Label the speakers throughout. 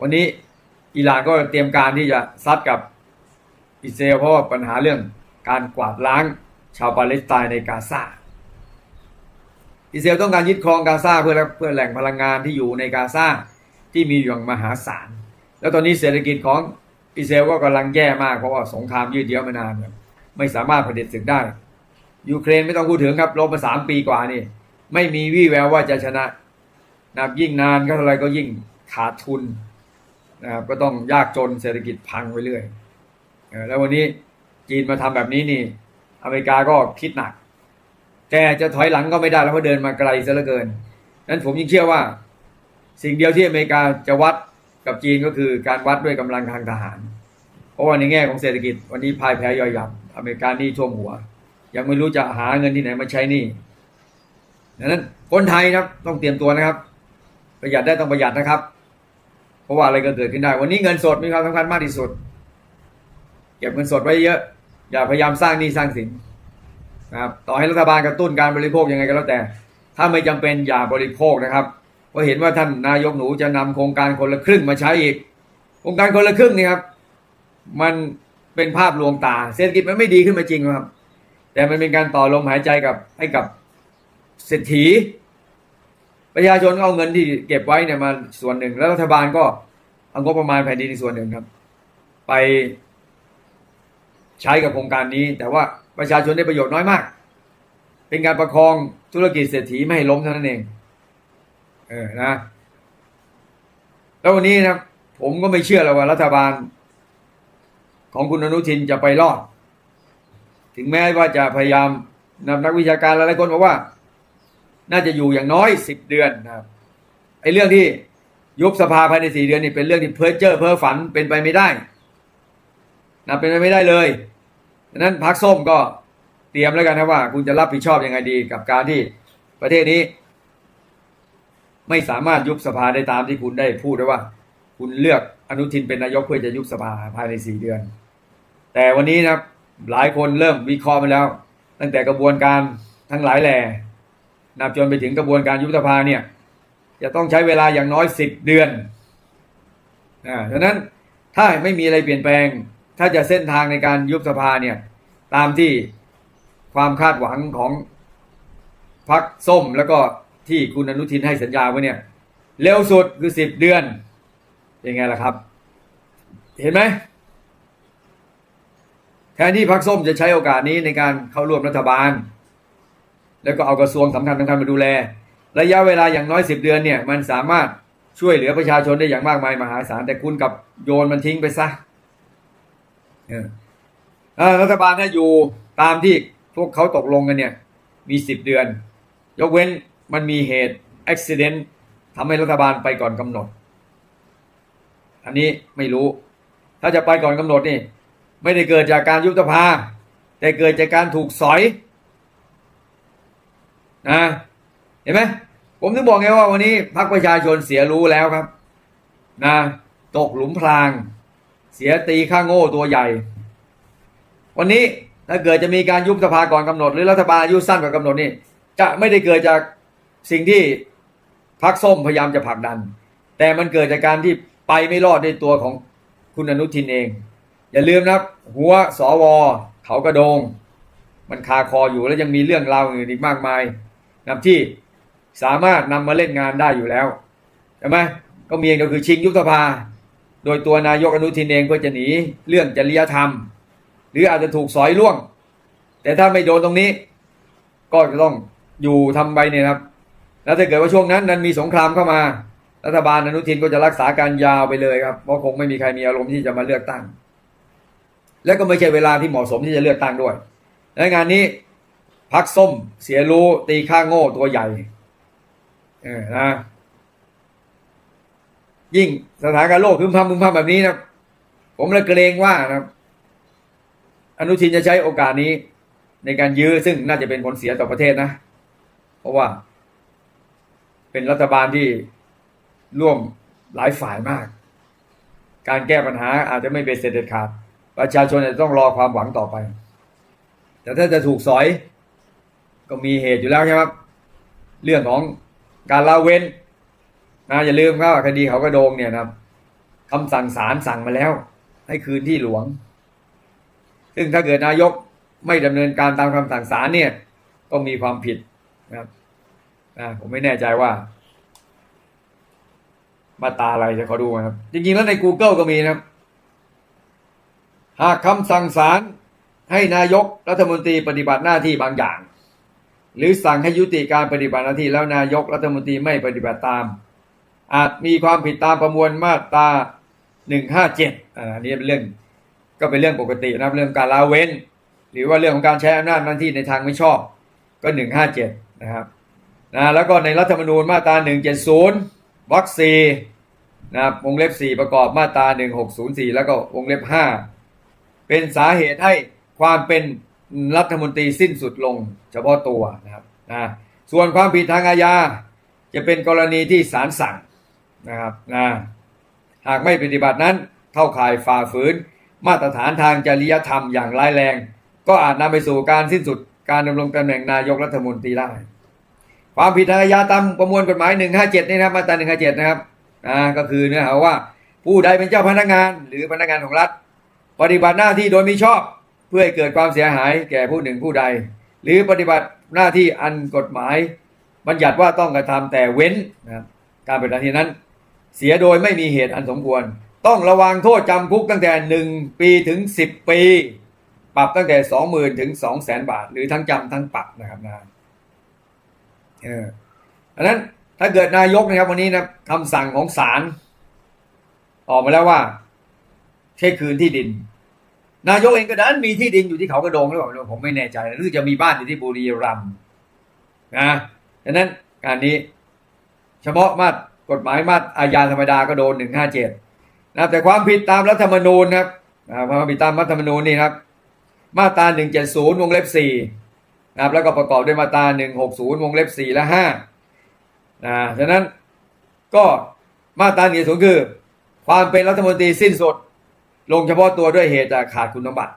Speaker 1: วันนี้อิหร่านก็เตรียมการที่จะซัดกับอิสราเอลเพราะว่าปัญหาเรื่องการกวาดล้างชาวปาเลสไตน์ในกาซาอิสราเอลต้องการยึดครองกาซาเพื่อเพื่อแหล่งพลังงานที่อยู่ในกาซาที่มีอยู่อย่างมหาศาล แล้วตอนนี้เศรษฐกิจของอิสราเอลก็กำลังแย่มากเพราะว่าสงครามยืดเยื้อมานานไม่สามารถผลิตศึกได้ ยูเครนไม่ต้องพูดถึงครับรบมาสามปีกว่านี่ ไม่มีวี่แววว่าจะชนะนับยิ่งนานก็เท่าไรก็ยิ่ง ขาดทุนนะครับก็ต้องยากจนเศรษฐกิจพังไปเรื่อยแล้ววันนี้จีนมาทำแบบนี้นี่ อเมริกาก็คิดหนักแกจะถอยหลังก็ไม่ได้แล้วเพราะเดินมาไกลซะเหลือเกินนั้นผมยิ่งเชื่อว่า สิ่งเดียวที่อเมริกาจะวัดกับจีนก็คือการวัดด้วยกำลังทางทหาร เพราะว่าในแง่ของเศรษฐกิจ วันนี้พ่ายแพ้ย่อยยับอเมริกานี่ท่วมหัว ยังไม่รู้จะหาเงินที่ไหนมาใช้นี่ดังนั้นคนไทยครับต้องเตรียมตัวนะครับ ประหยัดได้ต้องประหยัดนะครับ เพราะว่าอะไรก็เกิดขึ้นได้ วันนี้เงินสดมีความสำคัญมากที่สุด เก็บเงินสดไว้เยอะ อย่าพยายามสร้างหนี้สร้างสินนะครับต่อให้รัฐบาลกระตุ้นการบริโภคยังไงก็แล้วแต่ ถ้าไม่จำเป็นอย่าบริโภคนะครับเพราะเห็นว่าท่านนายกหนูจะนำโครงการคนละครึ่งมาใช้อีก โครงการคนละครึ่งนี่ครับ มันเป็นภาพลวงตา เศรษฐกิจมันไม่ดีขึ้นมาจริงครับ แต่มันเป็นการต่อลมหายใจกับให้กับเศรษฐีประชาชนก็เอาเงินที่เก็บไว้เนี่ยมาส่วนหนึ่ง แล้วรัฐบาลก็ เอางบประมาณแผ่นดินส่วนหนึ่งครับ ไปใช้กับโครงการนี้ แต่ว่าประชาชนได้ประโยชน์น้อยมาก เป็นการประคองธุรกิจเศรษฐีไม่ให้ล้มเท่านั้นเอง เออนะ แล้ววันนี้นะผมก็ไม่เชื่อเลยว่ารัฐบาล ของคุณอนุทินจะไปรอด ถึงแม้ว่าจะพยายามนำนักวิชาการหลายคนบอกว่า น่าจะอยู่อย่างน้อยสิบเดือนนะครับไอ้เรื่องที่ ยุบสภาภายในสี่เดือนนี่เป็นเรื่องที่เพ้อเจ้อเพ้อฝันเป็นไปไม่ได้นะเป็นไปไม่ได้เลยดังนั้นพักส้มก็เตรียมแล้วกันนะว่า คุณจะรับผิดชอบยังไงดีกับการที่ประเทศนี้ ไม่สามารถยุบสภาได้ตามที่คุณได้พูดไว้ว่า คุณเลือกอนุทินเป็นนายกเพื่อจะยุบสภาภายในสี่เดือน แต่วันนี้นะหลายคนเริ่มวิเคราะห์มาแล้ว ตั้งแต่กระบวนการทั้งหลายแหล่นับจนไปถึงกระบวนการยุบสภาเนี่ย จะต้องใช้เวลาอย่างน้อยสิบเดือนอ่าดังนั้นถ้าไม่มีอะไรเปลี่ยนแปลง ถ้าจะเส้นทางในการยุบสภาเนี่ย ตามที่ความคาดหวังของพรรคส้มแล้วก็ที่คุณอนุทินให้สัญญาไว้เนี่ย เร็วสุดคือสิบเดือนเป็นไงล่ะครับ เห็นไหมแทนที่พรรคส้มจะใช้โอกาสนี้ในการเข้าร่วมรัฐบาล แล้วก็เอากระทรวงสำคัญสำคัญมาดูแล ระยะเวลาอย่างน้อยสิบเดือนเนี่ยมันสามารถช่วยเหลือประชาชนได้อย่างมากมายมหาศาลแต่คุณกับโยนมันทิ้งไปซะรัฐบาลถ้าอยู่ตามที่พวกเขาตกลงกันเนี่ย มีสิบเดือน ยกเว้นมันมีเหตุอุบิเหตุทำให้รัฐบาลไปก่อนกำหนด อันนี้ไม่รู้ ถ้าจะไปก่อนกำหนดนี่ ไม่ได้เกิดจากการยุบสภา แต่เกิดจากการถูกสอยนะ ห็นไหมผมถึงบอกไงว่าวันนี้พรรคประชาชนเสียรู้แล้วครับ นะ ตกหลุมพราง เสียตีข้างโง่ตัวใหญ่ วันนี้ถ้าเกิดจะมีการยุบสภาก่อนกำหนด หรือรัฐบาลอายุสั้นกว่ากำหนดนี่จะไม่ได้เกิดจากสิ่งที่พรรคส้มพยายามจะผลักดัน แต่มันเกิดจากการที่ไปไม่รอดในตัวของคุณอนุทินเอง อย่าลืมนะหัวสวเขากระโดง มันคาคออยู่แล้วยังมีเรื่องราวอื่นอีกมากมายนะที่ สามารถนำมาเล่นงานได้อยู่แล้วใช่ไหมก็มีก็คือชิงยุบสภา โดยตัวนายกอนุทินเองเพื่อจะหนีเรื่องจริยธรรม หรืออาจจะถูกสอยล่วง แต่ถ้าไม่โดนตรงนี้ ก็จะต้องอยู่ทำไปเนี่ยครับ แล้วถ้าเกิดว่าช่วงนั้นนั้นมีสงครามเข้ามา รัฐบาลอนุทินก็จะรักษาการยาวไปเลยครับเพราะคงไม่มีใครมีอารมณ์ที่จะมาเลือกตั้ง และก็ไม่ใช่เวลาที่เหมาะสมที่จะเลือกตั้งด้วยในงานนี้พักส้มเสียรู้ตีข้างโง่ตัวใหญ่ เออนะ ยิ่งสถานการณ์โลกพึมพำพึมพำแบบนี้นะผมเลยเกรงว่านะครับอนุทินจะใช้โอกาสนี้ ในการยื้อซึ่งน่าจะเป็นผลเสียต่อประเทศนะ เพราะว่า เป็นรัฐบาลที่ร่วมหลายฝ่ายมาก การแก้ปัญหาอาจจะไม่เป็นเสร็จเด็ดขาด ประชาชนจะต้องรอความหวังต่อไป แต่ถ้าจะถูกสอย ก็มีเหตุอยู่แล้วใช่ไหมครับ เรื่องของ การละเว้นนะอย่าลืมครับว่าคดีเขากระโดงเนี่ยนะครับคำสั่งศาลสั่งมาแล้ว ให้คืนที่หลวง ซึ่งถ้าเกิดนายกไม่ดำเนินการตามคำสั่งศาลเนี่ย ก็มีความผิดนะครับนะผมไม่แน่ใจว่า มาตาอะไรจะขอดูนะครับ จริงๆแล้วใน Google ก็มีนะครับ หากคำสั่งศาลให้นายกรัฐมนตรีปฏิบัติหน้าที่บางอย่าง หรือสั่งให้ยุติการปฏิบัติหน้าที่แล้วนายกรัฐมนตรีไม่ปฏิบัติตาม อาจมีความผิดตามประมวลมาตราหนึ่งห้าเจ็ดอันนี้เป็นเรื่องก็เป็นเรื่องปกตินะครับเรื่องการละเว้น หรือว่าเรื่องของการใช้อำนาจหน้าที่ในทางไม่ชอบก็หนึ่งห้าเจ็ดนะครับนะแล้วก็ในรัฐธรรมนูญมาตราหนึ่งเจ็ดศูนย์วรรคสี่นะครับวงเล็บสี่ประกอบมาตราหนึ่งหกศูนย์สี่แล้วก็วงเล็บห้าเป็นสาเหตุให้ความเป็น รัฐมนตรีสิ้นสุดลงเฉพาะตัวนะครับนะส่วนความผิดทางอาญาจะเป็นกรณีที่ศาลสั่งนะครับนะหากไม่ปฏิบัตินั้นเข้าข่ายฝ่าฝืน มาตรฐานทางจริยธรรมอย่างร้ายแรง ก็อาจนำไปสู่การสิ้นสุดการดำรงตำแหน่งนายกรัฐมนตรีได้ ความผิดทางอาญาตามประมวลกฎหมาย 157 นี่นะครับมาตรา 157 นะครับอ่าก็คือเนื้อหาว่าผู้ใดเป็นเจ้าพนักงาน หรือพนักงานของรัฐ ปฏิบัติหน้าที่โดยมิชอบ เพื่อให้เกิดความเสียหายแก่ผู้หนึ่งผู้ใด หรือปฏิบัติหน้าที่อันกฎหมาย บัญญัติว่าต้องกระทำแต่เว้นนะการปฏิบัติหน้าที่นั้น เสียโดยไม่มีเหตุอันสมควร ต้องระวังโทษจำคุกตั้งแต่หนึ่งปีถึงสิบปี ปรับตั้งแต่สองหมื่นถึงสองแสนบาท หรือทั้งจำทั้งปรับนะครับนะเอออันนั้นถ้าเกิดนายกนะครับวันนี้นะคำสั่งของศาลออกมาแล้วว่าเช็คคืนที่ดิน นายกเองก็ดันมีที่ดินอยู่ที่เขากระโดงหรือเปล่าผมไม่แน่ใจหรู้สึกจะมีบ้านอยู่ที่บุรีรัมย์นะดังนั้นการนี้ เฉพาะมาตรกฎหมายมาตรอาญาธรรมดาก็โดนหนึ่งห้าเจ็ดนะครับแต่ความผิดตามรัฐธรรมนูญนะครับความผิดตามรัฐธรรมนูญนี่ครับ มาตราหนึ่งเจ็ดศูนย์วงเล็บสี่นะครับแล้วก็ประกอบด้วยมาตราหนึ่งหกศูนย์วงเล็บสี่และห้านะฉะนั้นก็มาตราหนึ่งศูนย์คือ ความเป็นรัฐมนตรีสิ้นสุด ลงเฉพาะตัวด้วยเหตุจากขาดคุณสมบัติ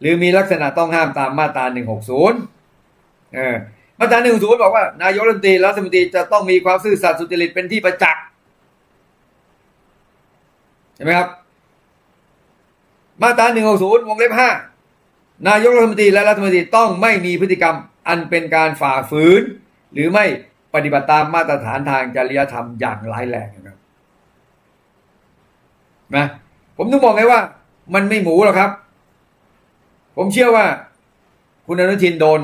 Speaker 1: หรือมีลักษณะต้องห้ามตามมาตราหนึ่งหกศูนย์เออ มาตราหนึ่งศูนย์บอกว่า นายกรัฐมนตรีรัฐมนตรีจะต้องมีความซื่อสัตย์สุจริตเป็นที่ประจักษ์ใช่ไหมครับ มาตราหนึ่งหกศูนย์วงเล็บห้านายกรัฐมนตรีและรัฐมนตรีต้องไม่มีพฤติกรรมอันเป็นการฝ่าฝืน หรือไม่ปฏิบัติตามมาตรฐานทางจริยธรรมอย่างร้ายแรงนะครับนะ ผมต้องบอกไงว่า มันไม่หมูหรอกครับ ผมเชื่อว่า คุณอนุทินโดน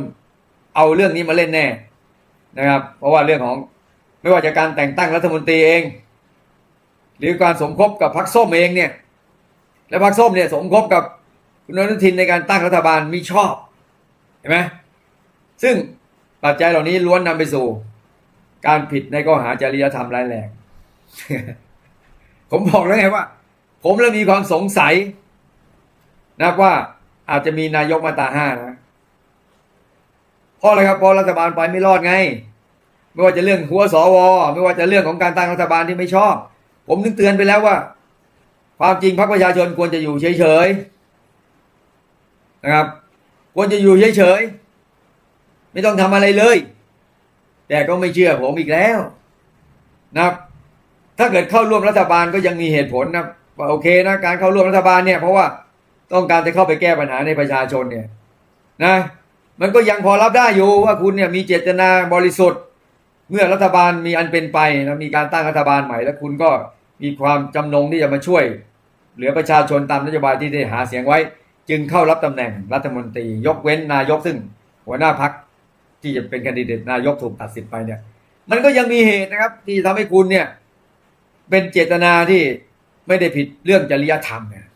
Speaker 1: เอาเรื่องนี้มาเล่นแน่นะครับ เพราะว่าเรื่องของไม่ว่าจะการแต่งตั้งรัฐมนตรีเอง หรือการสมคบกับพรรคส้มเองเนี่ย และพรรคส้มเนี่ย สมคบกับคุณอนุทินในการตั้งรัฐบาลมิชอบเห็นไหมซึ่งปัจจัยเหล่านี้ล้วนนำไปสู่ การผิดในข้อหาจริยธรรมร้ายแรงผมบอกแล้วไงว่า ผมเริ่มมีความสงสัยนะครับว่าอาจจะมีนายกมาตาห้านะเพราะอะไรครับเพราะรัฐบาลไปไม่รอดไง ไม่ว่าจะเรื่องหัวสวไม่ว่าจะเรื่องของการตั้งรัฐบาลที่ไม่ชอบ ผมนึกเตือนไปแล้วว่า ความจริงพรรคประชาชนควรจะอยู่เฉยๆนะครับ ควรจะอยู่เฉยๆไม่ต้องทำอะไรเลย แต่ก็ไม่เชื่อผมอีกแล้วนะครับ ถ้าเกิดเข้าร่วมรัฐบาลก็ยังมีเหตุผลนะครับ ว่าโอเคนะการเข้าร่วมรัฐบาลเนี่ยเพราะว่าต้องการจะเข้าไปแก้ปัญหาในประชาชนเนี่ยนะมันก็ยังพอรับได้อยู่ว่าคุณเนี่ยมีเจตนาบริสุทธิ์ เมื่อรัฐบาลมีอันเป็นไปแล้วมีการตั้งรัฐบาลใหม่ แล้วคุณก็มีความจำนงที่จะมาช่วย เหลือประชาชนตามนโยบายที่ได้หาเสียงไว้ จึงเข้ารับตำแหน่งรัฐมนตรี ยกเว้นนายกซึ่ง หัวหน้าพักที่จะเป็นคนดิเดตนายกถูกตัดสิทธิ์ไปเนี่ย มันก็ยังมีเหตุนะครับ ที่ทำให้คุณเนี่ย เป็นเจตนาที่ ไม่ได้ผิดเรื่องจริยธรรมเนี่ย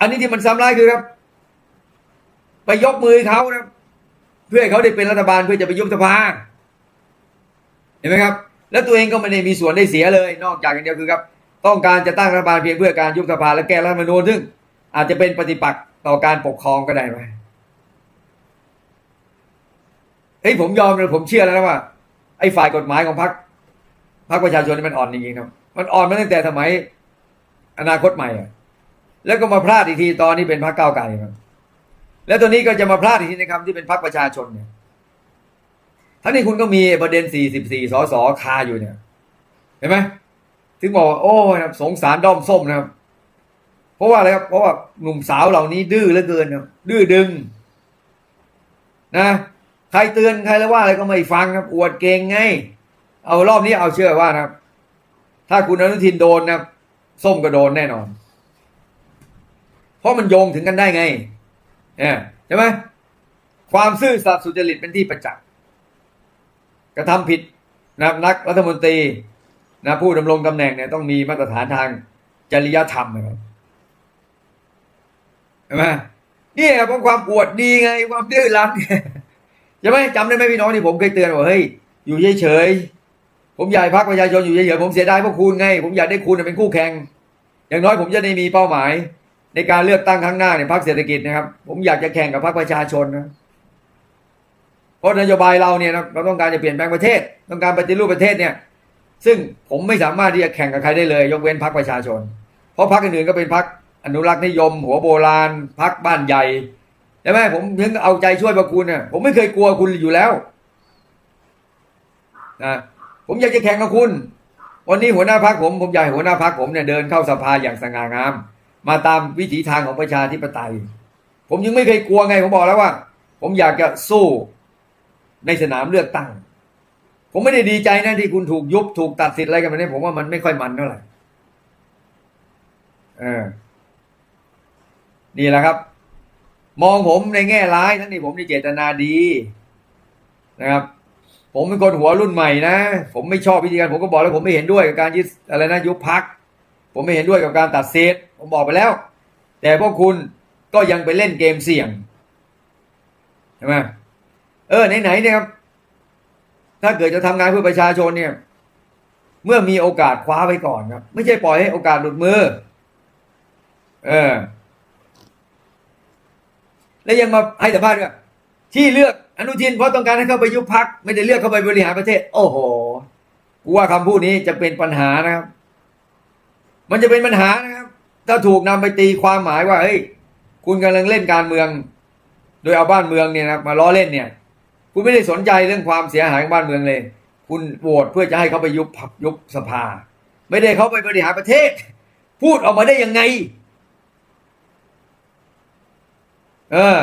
Speaker 1: อันนี้ที่มันซ้ำร้ายคือครับ ไปยกมือเขานะเพื่อให้เขาได้เป็นรัฐบาลเพื่อจะไปยุบสภาเห็นไหมครับ แล้วตัวเองก็ไม่ได้มีส่วนได้เสียเลย นอกจากอย่างเดียวคือครับ ต้องการจะตั้งรัฐบาลเพียงเพื่อการยุบสภาและแก้รัฐธรรมนูญซึ่ง อาจจะเป็นปฏิปักษ์ต่อการปกครองก็ได้ไหมเฮ้ยผมยอมเลยผมเชื่อแล้วนะว่า ไอ้ฝ่ายกฎหมายของพรรคพรรคประชาชนนี่มันอ่อนจริงๆครับ มันอ่อนมาตั้งแต่สมัย อนาคตใหม่อะแล้วก็มาพลาดอีกทีตอนนี้เป็นพรรคก้าวไกลครับแล้วตัวนี้ก็จะมาพลาดอีกทีในคำที่เป็นพรรคประชาชนเนี่ยทั้งนี้คุณก็มีประเด็น 44 สสคาอยู่เนี่ย เห็นไหมถึงบอกว่าโอ้ยครับสงสารด้อมส้มนะครับ เพราะว่าอะไรครับ เพราะว่าหนุ่มสาวเหล่านี้ดื้อเหลือเกินครับดื้อดึง นะ ใครเตือนใครแล้วว่าอะไรก็ไม่ฟังครับ อวดเก่งไง เอารอบนี้เอาเชื่อว่านะครับ ถ้าคุณอนุทินโดนนะครับ ส้มก็โดนแน่นอน เพราะมันโยงถึงกันได้ไงเนี่ยใช่ไหมความซื่อสัตย์สุจริตเป็นที่ประจักษ์กระทำผิดนะครับนักรัฐมนตรีนะผู้ดำรงตำแหน่งเนี่ยต้องมีมาตรฐานทางจริยธรรมนะครับใช่ไหมนี่เพราะความอวดดีไงความดื้อรั้นใช่ไหมจำได้ไหมพี่น้องที่ผมเคยเตือนว่าเฮ้ยอยู่เฉยๆ ผมอยากพรรคประชาชนอยู่เฉยๆผมเสียดายพวกคุณไง ผมอยากได้คุณเป็นคู่แข่ง อย่างน้อยผมจะได้มีเป้าหมาย ในการเลือกตั้งครั้งหน้าในพรรคเศรษฐกิจนะครับ ผมอยากจะแข่งกับพรรคประชาชนนะเพราะนโยบายเราเนี่ยเราต้องการจะเปลี่ยนแปลงประเทศ ต้องการปฏิรูปประเทศเนี่ย ซึ่งผมไม่สามารถที่จะแข่งกับใครได้เลย ยกเว้นพรรคประชาชน เพราะพรรคอื่นๆก็เป็นพรรคอนุรักษ์นิยม หัวโบราณพรรคบ้านใหญ่ใช่ไหมผมถึงเอาใจช่วยพวกคุณเนี่ยผมไม่เคยกลัวคุณอยู่แล้วนะ ผมอยากจะแข่งกับคุณ วันนี้หัวหน้าพรรคผม ผมอยากให้หัวหน้าพรรคผมเนี่ยเดินเข้าสภาอย่างสง่างาม มาตามวิถีทางของประชาธิปไตย ผมยังไม่เคยกลัวไงผมบอกแล้วว่า ผมอยากจะสู้ในสนามเลือกตั้ง ผมไม่ได้ดีใจนะที่คุณถูกยุบถูกตัดสิทธิ์อะไรกันแบบนี้ผมว่ามันไม่ค่อยมันเท่าไหร่เออนี่แหละครับ มองผมในแง่ร้ายทั้งนี้ผมนี่เจตนาดีนะครับ ผมเป็นคนหัวรุ่นใหม่นะ ผมไม่ชอบวิธีการผมก็บอกแล้วผมไม่เห็นด้วยกับการยึดอะไรนะยุบพัก ผมไม่เห็นด้วยกับการตัดเซตผมบอกไปแล้ว แต่พวกคุณก็ยังไปเล่นเกมเสี่ยงใช่ไหมเออไหนๆเนี่ยครับถ้าเกิดจะทำงานเพื่อประชาชนเนี่ย เมื่อมีโอกาสคว้าไว้ก่อนครับ ไม่ใช่ปล่อยให้โอกาสหลุดมือ เออ แล้วยังมาให้สัมภาษณ์ด้วยที่เลือก อนุทินเพราะต้องการให้เข้าไปยุบพักไม่ได้เลือกเข้าไปบริหารประเทศ โอ้โหกูว่าคำพูดนี้จะเป็นปัญหานะครับ มันจะเป็นปัญหานะครับ ถ้าถูกนำไปตีความหมายว่าเฮ้ยคุณกำลังเล่นการเมือง โดยเอาบ้านเมืองเนี่ยนะมาล้อเล่นเนี่ย คุณไม่ได้สนใจเรื่องความเสียหายของบ้านเมืองเลย คุณโหวตเพื่อจะให้เขาไปยุบพักยุบสภา ไม่ได้เขาไปบริหารประเทศ พูดออกมาได้ยังไง เออ